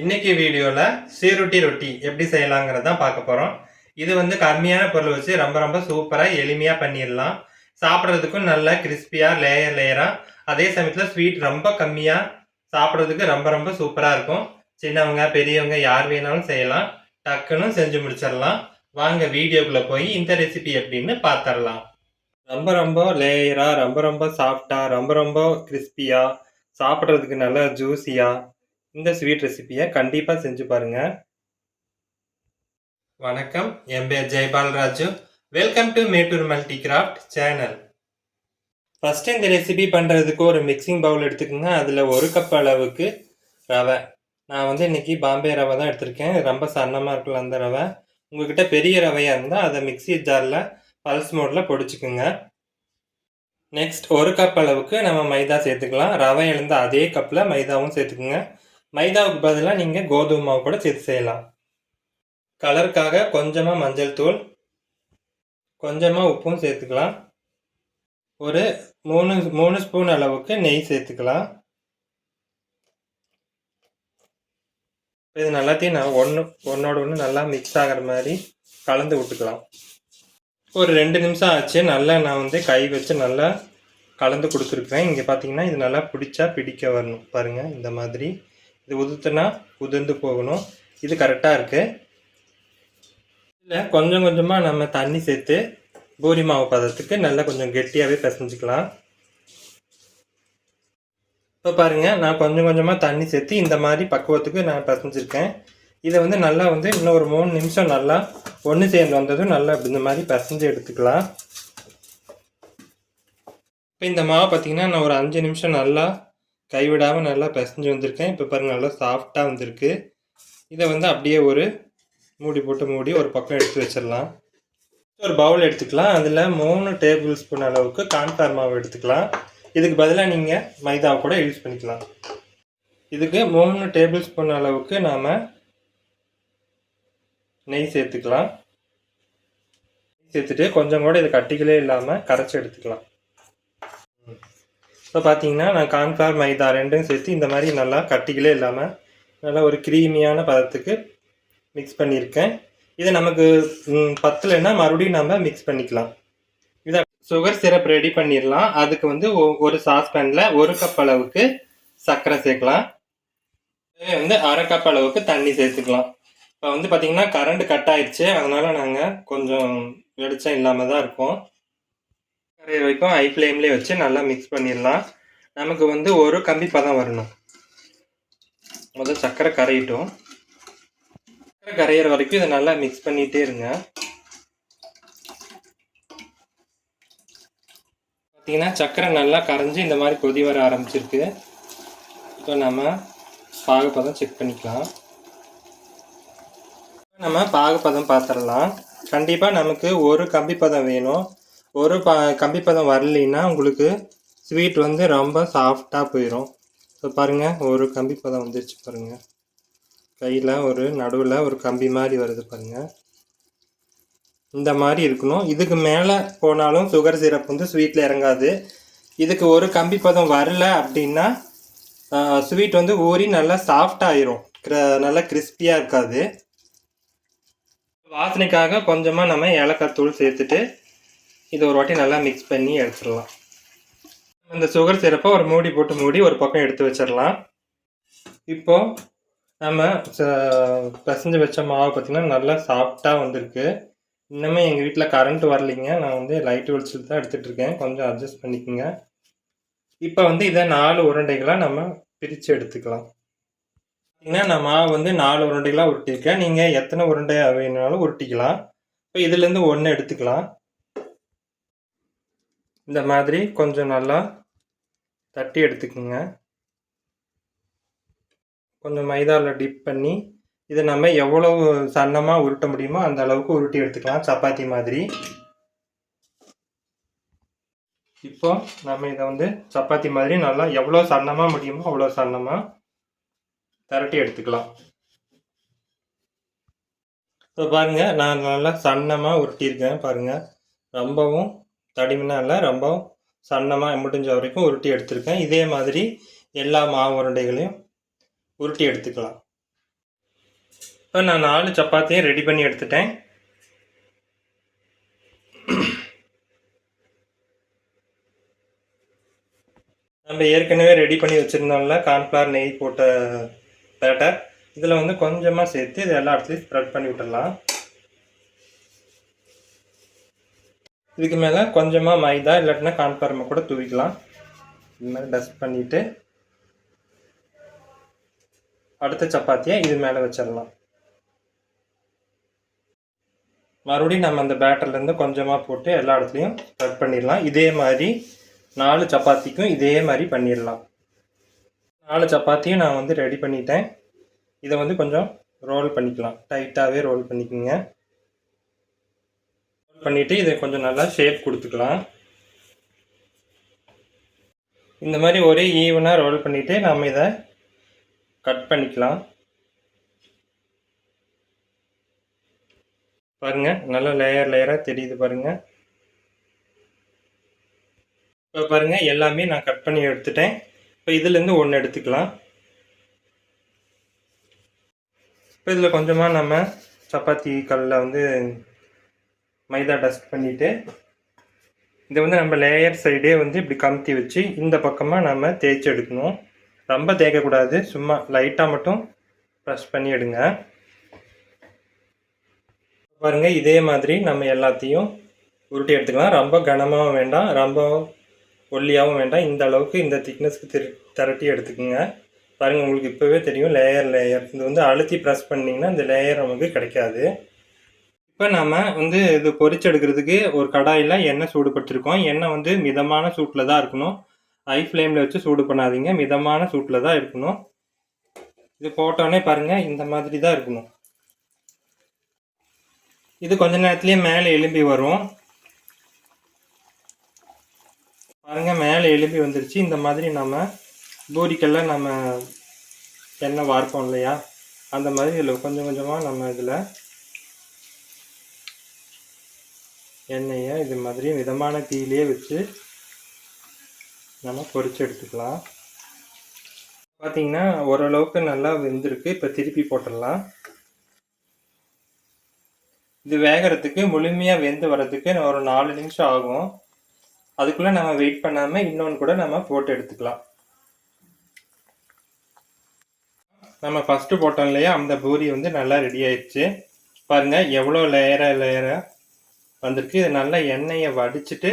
இன்னைக்கு வீடியோவில் சீருட்டி ரொட்டி எப்படி செய்யலாங்கிறத பார்க்க போகிறோம் இது வந்து கம்மியான பொருள் வச்சு ரொம்ப ரொம்ப சூப்பராக எளிமையாக பண்ணிடலாம். சாப்பிட்றதுக்கும் நல்லா கிறிஸ்பியாக லேயர் லேயராக அதே சமயத்தில் ஸ்வீட் ரொம்ப கம்மியாக சாப்பிட்றதுக்கு ரொம்ப ரொம்ப சூப்பராக இருக்கும். சின்னவங்க பெரியவங்க யார் வேணாலும் செய்யலாம். டக்குன்னு செஞ்சு முடிச்சிடலாம். வாங்க வீடியோக்குள்ளே போய் இந்த ரெசிபி எப்படின்னு பார்த்துடலாம் ரொம்ப ரொம்ப லேயராக ரொம்ப ரொம்ப சாஃப்டாக ரொம்ப ரொம்ப கிறிஸ்பியாக சாப்பிட்றதுக்கு நல்லா ஜூஸியாக இந்த ஸ்வீட் ரெசிபியை கண்டிப்பாக செஞ்சு பாருங்க. வணக்கம். என் பேர் Jaipal Raju welcome to Mettur multi craft channel first இந்த ரெசிபி பண்ணுறதுக்கு ஒரு மிக்சிங் பவுல் எடுத்துக்கோங்க. அதில் ஒரு கப் அளவுக்கு ரவை. நான் வந்து இன்றைக்கி பாம்பே ரவை தான் எடுத்திருக்கேன். ரொம்ப சன்னமாக இருக்குல்ல அந்த ரவை. உங்ககிட்ட பெரிய ரவையாக இருந்தால் அதை மிக்ஸி ஜாரில் பல்ஸ் மோடில் பொடிச்சுக்குங்க. நெக்ஸ்ட் ஒரு கப் அளவுக்கு நம்ம மைதா சேர்த்துக்கலாம். ரவை எழுந்த அதே கப்பில் மைதாவும் சேர்த்துக்குங்க. மைதாவுக்கு பதிலாக நீங்கள் கோதுமை மாவு கூட சேர்த்து செய்யலாம். கலருக்காக கொஞ்சமாக மஞ்சள் தூள் கொஞ்சமாக உப்பும் சேர்த்துக்கலாம். ஒரு மூணு மூணு ஸ்பூன் அளவுக்கு நெய் சேர்த்துக்கலாம். இது நல்லாத்தையும் நான் ஒன்று ஒன்றோட ஒன்று நல்லா மிக்ஸ் ஆகிற மாதிரி கலந்து விட்டுக்கலாம். ஒரு ரெண்டு நிமிஷம் ஆச்சு. நல்லா நான் வந்து கை வச்சு நல்லா கலந்து கொடுத்துருக்குறேன். இங்கே பார்த்தீங்கன்னா இது நல்லா பிடிச்சா பிடிக்க வரணும். பாருங்கள் இந்த மாதிரி. இது உதுத்துனா உதிர்ந்து போகணும். இது கரெக்டாக இருக்குது இல்லை கொஞ்சம் கொஞ்சமாக நம்ம தண்ணி சேர்த்து பூரி மாவு பதத்துக்கு நல்லா கொஞ்சம் கெட்டியாகவே பிசைஞ்சிக்கலாம். இப்போ பாருங்கள் நான் கொஞ்சம் கொஞ்சமாக தண்ணி சேர்த்து இந்த மாதிரி பக்குவத்துக்கு நான் பிசைஞ்சிருக்கேன். இதை வந்து நல்லா வந்து இன்னும் ஒரு மூணு நிமிஷம் நல்லா ஒன்று சேர்ந்து வந்ததும் நல்லா இப்படி இந்த மாதிரி பிசைஞ்சு எடுத்துக்கலாம். இப்போ இந்த மாவு பார்த்திங்கன்னா நான் ஒரு அஞ்சு நிமிஷம் நல்லா கைவிடாமல் நல்லா பிசைஞ்சு வந்திருக்கேன். இப்போ பாருங்கள் நல்லா சாஃப்டாக வந்திருக்கு. இதை வந்து அப்படியே ஒரு மூடி போட்டு மூடி ஒரு பக்கம் எடுத்து வச்சிடலாம். ஒரு பவுல் எடுத்துக்கலாம். அதில் மூணு டேபிள் ஸ்பூன் அளவுக்கு கான்ஃபிளவர் மாவு எடுத்துக்கலாம். இதுக்கு பதிலாக நீங்கள் மைதாவை கூட யூஸ் பண்ணிக்கலாம். இதுக்கு மூணு டேபிள் ஸ்பூன் அளவுக்கு நாம் நெய் சேர்த்துக்கலாம். நெய் சேர்த்துட்டு கொஞ்சம் கூட இது கட்டிகளே இல்லாமல் கரைச்சி எடுத்துக்கலாம். இப்போ பார்த்தீங்கன்னா நான் கான்ஃப்ளவர் மைதா ரெண்டும் சேர்த்து இந்த மாதிரி நல்லா கட்டிகளே இல்லாமல் நல்லா ஒரு க்ரீமியான பதத்துக்கு மிக்ஸ் பண்ணியிருக்கேன். இது நமக்கு ம், பத்தலைன்னா மறுபடியும் நம்ம மிக்ஸ் பண்ணிக்கலாம். இதை சுகர் சிரப் ரெடி பண்ணிடலாம். அதுக்கு வந்து ஒ- ஒரு சாஸ்பேனில் ஒரு கப் அளவுக்கு சர்க்கரை சேர்க்கலாம். வந்து அரை கப் அளவுக்கு தண்ணி சேர்த்துக்கலாம். இப்போ வந்து பார்த்திங்கன்னா கரண்ட் கட் ஆயிடுச்சு. அதனால் நாங்கள் கொஞ்சம் வெளிச்சம் இல்லாமல் தான் இருக்கோம். வரைக்கும் ஹை ஃப்ளேம்லேயே வச்சு நல்லா மிக்ஸ் பண்ணிடலாம். நமக்கு வந்து ஒரு கம்பி பதம் வரணும். முதல் சர்க்கரை கரையிட்டும். சர்க்கரை கரையிற வரைக்கும் இதை நல்லா மிக்ஸ் பண்ணிகிட்டே இருங்க. பார்த்தீங்கன்னா சர்க்கரை நல்லா கரைஞ்சி இந்த மாதிரி கொதி வர ஆரம்பிச்சிருக்கு. இப்போ நம்ம பாகுப்பதம் செக் பண்ணிக்கலாம். நம்ம பாகுப்பதம் பார்த்துடலாம் கண்டிப்பாக நமக்கு ஒரு கம்பி பதம் வேணும். ஒரு ப கம்பி பதம் வரலைன்னா உங்களுக்கு ஸ்வீட் வந்து ரொம்ப சாஃப்டாக போயிடும் ஸோ பாருங்கள் ஒரு கம்பி பதம் வந்துருச்சு பாருங்கள் கையில் ஒரு நடுவில் ஒரு கம்பி மாதிரி வருது பாருங்கள் இந்த மாதிரி இருக்கணும். இதுக்கு மேலே போனாலும் சுகர் சிரப் வந்து ஸ்வீட்டில் இறங்காது. இதுக்கு ஒரு கம்பி பதம் வரல அப்படின்னா ஸ்வீட் வந்து ஊறி நல்லா சாஃப்ட் கிர- நல்லா கிறிஸ்பியாக இருக்காது. வாசனைக்காக கொஞ்சமாக நம்ம ஏலக்காய் தூள் சேர்த்துட்டு இது ஒரு வாட்டி நல்லா மிக்ஸ் பண்ணி எடுத்துடலாம். இந்த சுகர் சிறப்பை ஒரு மூடி போட்டு மூடி ஒரு பக்கம் எடுத்து வச்சிடலாம். இப்போ நம்ம ச- பிசைஞ்சு வச்ச மாவு பார்த்திங்கன்னா நல்லா சாஃப்டாக வந்திருக்கு. இன்னுமே எங்கள் வீட்டில் கரண்ட் வரலைங்க. நான் வந்து லைட் வெளிச்சத்தில் தான் எடுத்துகிட்டு இருக்கேன். கொஞ்சம் அட்ஜஸ்ட் பண்ணிக்கோங்க. இப்போ வந்து இதை நாலு உருண்டைகளாக நம்ம பிரித்து எடுத்துக்கலாம். பார்த்திங்கன்னா நான் மாவு வந்து நாலு உருண்டைகளாக உருட்டியிருக்கேன். நீங்கள் எத்தனை உருண்டை வேணுனாலும் உருட்டிக்கலாம். இப்போ இதுலேருந்து ஒன்று எடுத்துக்கலாம். இந்த மாதிரி கொஞ்சம் நல்லா தட்டி எடுத்துக்கோங்க. கொஞ்சம் மைதாவில் டிப் பண்ணி இதை நம்ம எவ்வளவு சன்னமாக உருட்ட முடியுமோ அந்த அளவுக்கு உருட்டி எடுத்துக்கலாம் சப்பாத்தி மாதிரி. இப்போ நம்ம இதை வந்து சப்பாத்தி மாதிரி நல்லா எவ்வளோ சன்னமாக முடியுமோ அவ்வளோ சன்னமாக திரட்டி எடுத்துக்கலாம். இப்போ பாருங்க நான் நல்லா சன்னமாக உருட்டியிருக்கேன் பாருங்கள் ரொம்பவும் தடிமனாக இல்லை ரொம்ப சன்னமாக முடிஞ்ச வரைக்கும் உருட்டி எடுத்திருக்கேன். இதே மாதிரி எல்லா மாவு உருண்டைகளையும் உருட்டி எடுத்துக்கலாம். இப்போ நான் நாலு சப்பாத்தியும் ரெடி பண்ணி எடுத்துட்டேன். நம்ம ஏற்கனவே ரெடி பண்ணி வச்சுருந்தோம்ல கார்ன்ஃப்ளவர் நெய் போட்ட பேட்டர் இதில் வந்து கொஞ்சமாக சேர்த்து இது எல்லா இடத்துலையும் ஸ்ப்ரெட் பண்ணி விட்டுடலாம். இதுக்கு மேலே கொஞ்சமாக மைதா இல்லாட்டினா கார்ன்ஃப்ளவர் கூட தூவிக்கலாம். இது மாதிரி டஸ்ட் பண்ணிவிட்டு அடுத்த சப்பாத்தியை இது மேலே வச்சிடலாம். மறுபடியும் நம்ம அந்த பேட்டர்லேருந்து கொஞ்சமாக போட்டு எல்லா இடத்துலையும் ஸ்ப்ரெட் பண்ணிடலாம். இதே மாதிரி நாலு சப்பாத்திக்கும் இதே மாதிரி பண்ணிடலாம். நாலு சப்பாத்தியும் நான் வந்து ரெடி பண்ணிட்டேன். இதை வந்து கொஞ்சம் ரோல் பண்ணிக்கலாம். டைட்டாகவே ரோல் பண்ணிக்கோங்க. பண்ணிவிட்டு இதை கொஞ்சம் நல்லா ஷேப் கொடுத்துக்கலாம். இந்த மாதிரி ஒரே ஈவனாக ரோல் பண்ணிவிட்டு நம்ம இதை கட் பண்ணிக்கலாம். பாருங்கள் நல்ல லேயர் லேயராக தெரியுது பாருங்கள் இப்போ பாருங்கள் எல்லாமே நான் கட் பண்ணி எடுத்துட்டேன். இப்போ இதுலேருந்து ஒன்று எடுத்துக்கலாம். இப்போ இதில் கொஞ்சமாக நம்ம சப்பாத்தி கல்லில் வந்து மைதா டஸ்ட் பண்ணிவிட்டு இதை வந்து நம்ம லேயர் சைடே வந்து இப்படி கமுத்தி வச்சு இந்த பக்கமாக நம்ம தேய்ச்சி எடுக்கணும். ரொம்ப தேய்க்கக்கூடாது சும்மா லைட்டாக மட்டும் ப்ரெஸ் பண்ணி எடுங்க. பாருங்கள் இதே மாதிரி நம்ம எல்லாத்தையும் உருட்டி எடுத்துக்கலாம். ரொம்ப கனமாகவும் வேண்டாம் ரொம்ப ஒல்லியாகவும் வேண்டாம். இந்த அளவுக்கு இந்த திக்னஸ்க்கு திரு திரட்டி எடுத்துக்கோங்க. பாருங்கள் உங்களுக்கு இப்போவே தெரியும் லேயர் லேயர் இது வந்து அழுத்தி ப்ரெஸ் பண்ணிங்கன்னா இந்த லேயர் நமக்கு கிடைக்காது. இப்போ நம்ம வந்து இது பொறிச்செடுக்கிறதுக்கு ஒரு கடாயில் எண்ணெய் சூடுபடுத்திருக்கோம். எண்ணெய் வந்து மிதமான சூட்டில் தான் இருக்கணும். ஹை ஃப்ளேமில் வச்சு சூடு பண்ணாதீங்க. மிதமான சூட்டில் தான் இருக்கணும். இது போட்டோன்னே பாருங்கள் இந்த மாதிரி தான் இருக்கணும். இது கொஞ்ச நேரத்துலேயே மேலே எலும்பி வரும். பாருங்கள் மேலே எலும்பி வந்துருச்சு. இந்த மாதிரி நம்ம பூரிக்கெல்லாம் நம்ம எண்ணெய் வார்ப்போம் இல்லையா? அந்த மாதிரி இதில் கொஞ்சம் கொஞ்சமாக நம்ம இதில் எண்ணெயை இது மாதிரி மிதமான தீயிலே வச்சு நம்ம பொறிச்சு எடுத்துக்கலாம். பார்த்திங்கன்னா ஓரளவுக்கு நல்லா வெந்திருக்கு. இப்போ திருப்பி போட்டுடலாம். இது வேகிறதுக்கு முழுமையாக வெந்து வர்றதுக்கு ஒரு நாலு நிமிஷம் ஆகும். அதுக்குள்ளே நம்ம வெயிட் பண்ணாமல் இன்னொன்று கூட நம்ம போட்டு எடுத்துக்கலாம். நம்ம ஃபஸ்ட்டு போட்டோம் இல்லையா? அந்த பூரி வந்து நல்லா ரெடி ஆயிடுச்சு. பாருங்கள் எவ்வளோ லேயராக லேயராக வந்திருக்கு. இது நல்லா எண்ணெயை வடிச்சிட்டு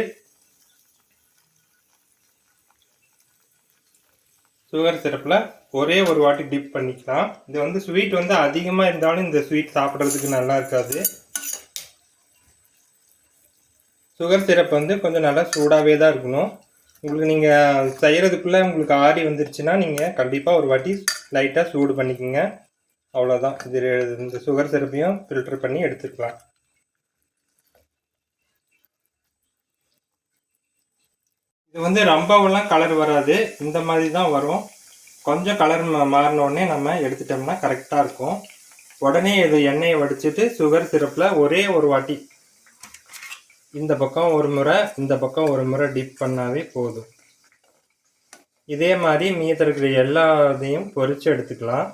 சுகர் சிரப்பில் ஒரே ஒரு வாட்டி டிப் பண்ணிக்கலாம். இது வந்து ஸ்வீட் வந்து அதிகமாக இருந்தாலும் இந்த ஸ்வீட் சாப்பிட்றதுக்கு நல்லா இருக்காது. சுகர் சிரப் வந்து கொஞ்சம் நல்லா சூடாகவே தான் இருக்கணும். உங்களுக்கு நீங்கள் செய்கிறதுக்குள்ளே உங்களுக்கு ஆறி வந்துருச்சுன்னா நீங்கள் கண்டிப்பாக ஒரு வாட்டி லைட்டாக சூடு பண்ணிக்கோங்க. அவ்வளோதான் இது இந்த சுகர் சிரப்பையும் ஃபில்டர் பண்ணி எடுத்துக்கலாம். இது வந்து ரொம்பவெல்லாம் கலர் வராது. இந்த மாதிரி தான் வரும். கொஞ்சம் கலர் மாறினோடனே நம்ம எடுத்துட்டோம்னா கரெக்டாக இருக்கும். உடனே இது எண்ணெயை வடிச்சிட்டு சுகர் சிரப்பில் ஒரே ஒரு வாட்டி இந்த பக்கம் ஒரு முறை இந்த பக்கம் ஒரு முறை டிப் பண்ணாவே போதும். இதே மாதிரி மீத இருக்கிற எல்லாத்தையும் பொறிச்சு எடுத்துக்கலாம்.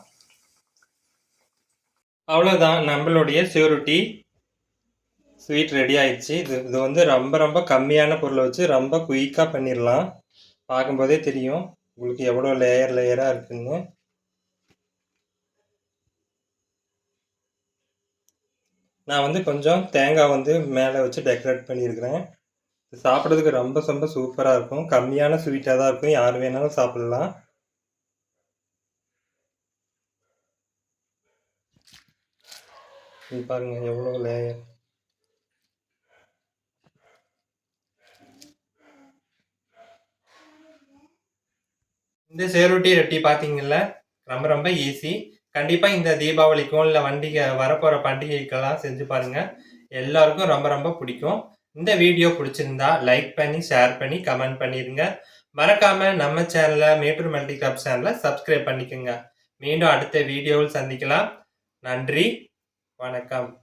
அவ்வளோதான் நம்மளுடைய சியூரிட்டி ஸ்வீட் ரெடி ஆயிடுச்சு. இது இது வந்து ரொம்ப ரொம்ப கம்மியான பொருளை வச்சு ரொம்ப குயிக்காக பண்ணிடலாம் பார்க்கும்போதே தெரியும். உங்களுக்கு எவ்வளோ லேயர் லேயராக இருக்குன்னு. நான் வந்து கொஞ்சம் தேங்காய் வந்து மேலே வச்சு டெக்கரேட் பண்ணியிருக்கிறேன் சாப்பிட்றதுக்கு ரொம்ப ரொம்ப சூப்பராக இருக்கும். கம்மியான ஸ்வீட்டாக தான் இருக்கும். யார் வேணாலும் சாப்பிட்லாம். பாருங்க எவ்வளோ லேயர் இந்த சேரொட்டி ரொட்டி பார்த்தீங்கல்ல ரொம்ப ரொம்ப ஈஸி கண்டிப்பாக இந்த தீபாவளிக்கும் இல்லை வண்டிகை வரப்போகிற பண்டிகைக்கெல்லாம் செஞ்சு பாருங்கள் எல்லாருக்கும் ரொம்ப ரொம்ப பிடிக்கும். இந்த வீடியோ பிடிச்சிருந்தா லைக் பண்ணி ஷேர் பண்ணி கமெண்ட் பண்ணிடுங்க மறக்காம நம்ம சேனலை மேட்டூர் மல்டி கிளப் சேனலை சப்ஸ்கிரைப் பண்ணிக்கோங்க. மீண்டும் அடுத்த வீடியோவில் சந்திக்கலாம். நன்றி. வணக்கம்.